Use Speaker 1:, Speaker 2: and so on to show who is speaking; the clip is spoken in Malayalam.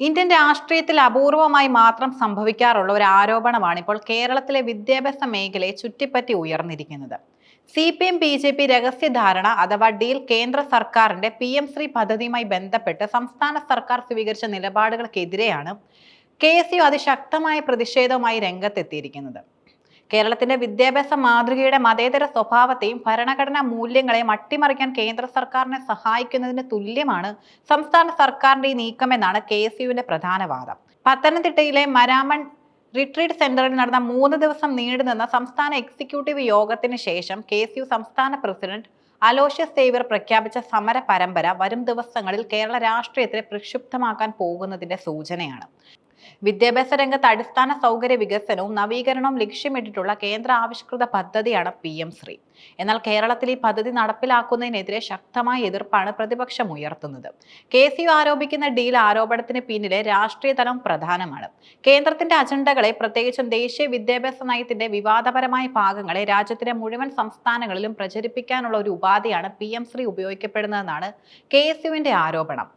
Speaker 1: ഇന്ത്യൻ രാഷ്ട്രീയത്തിൽ അപൂർവമായി മാത്രം സംഭവിക്കാറുള്ള ഒരു ആരോപണമാണ് ഇപ്പോൾ കേരളത്തിലെ വിദ്യാഭ്യാസ മേഖലയെ ചുറ്റിപ്പറ്റി ഉയർന്നിരിക്കുന്നത്. C P M B J P രഹസ്യധാരണ അഥവാ ഡീൽ കേന്ദ്ര സർക്കാരിന്റെ പി എം ശ്രീ പദ്ധതിയുമായി ബന്ധപ്പെട്ട് സംസ്ഥാന സർക്കാർ സ്വീകരിച്ച നിലപാടുകൾക്കെതിരെയാണ് കെ എസ് യു അതിശക്തമായ പ്രതിഷേധവുമായി രംഗത്തെത്തിയിരിക്കുന്നത്. കേരളത്തിന്റെ വിദ്യാഭ്യാസ മാതൃകയുടെ മതേതര സ്വഭാവത്തെയും ഭരണഘടനാ മൂല്യങ്ങളെയും അട്ടിമറിക്കാൻ കേന്ദ്ര സർക്കാരിനെ സഹായിക്കുന്നതിന് തുല്യമാണ് സംസ്ഥാന സർക്കാരിന്റെ ഈ നീക്കമെന്നാണ് കെ എസ് യുവിന്റെ പ്രധാന വാദം. പത്തനംതിട്ടയിലെ മരാമൺ റിട്രീറ്റ് സെന്ററിൽ നടന്ന മൂന്ന് ദിവസം നീണ്ടുനിന്ന സംസ്ഥാന എക്സിക്യൂട്ടീവ് യോഗത്തിന് ശേഷം കെ എസ് യു സംസ്ഥാന പ്രസിഡന്റ് അലോഷ്യസ് സേവ്യർ പ്രഖ്യാപിച്ച സമര പരമ്പര വരും ദിവസങ്ങളിൽ കേരള രാഷ്ട്രീയത്തെ പ്രക്ഷുബ്ധമാക്കാൻ പോകുന്നതിന്റെ സൂചനയാണ്. വിദ്യാഭ്യാസ രംഗത്ത് അടിസ്ഥാന സൗകര്യ വികസനവും നവീകരണവും ലക്ഷ്യമിട്ടിട്ടുള്ള കേന്ദ്ര ആവിഷ്കൃത പദ്ധതിയാണ് പി എം ശ്രീ. എന്നാൽ കേരളത്തിൽ ഈ പദ്ധതി നടപ്പിലാക്കുന്നതിനെതിരെ ശക്തമായ എതിർപ്പാണ് പ്രതിപക്ഷം ഉയർത്തുന്നത്. കെ സി ആരോപിക്കുന്ന ഡീൽ ആരോപണത്തിന് പിന്നിലെ രാഷ്ട്രീയ തലം പ്രധാനമാണ്. കേന്ദ്രത്തിന്റെ അജണ്ടകളെ പ്രത്യേകിച്ചും ദേശീയ വിദ്യാഭ്യാസ നയത്തിന്റെ വിവാദപരമായ ഭാഗങ്ങളെ രാജ്യത്തിലെ മുഴുവൻ സംസ്ഥാനങ്ങളിലും പ്രചരിപ്പിക്കാനുള്ള ഒരു ഉപാധിയാണ് പി എം ശ്രീ ഉപയോഗിക്കപ്പെടുന്നതെന്നാണ് കെ എസ് യുവിന്റെ ആരോപണം.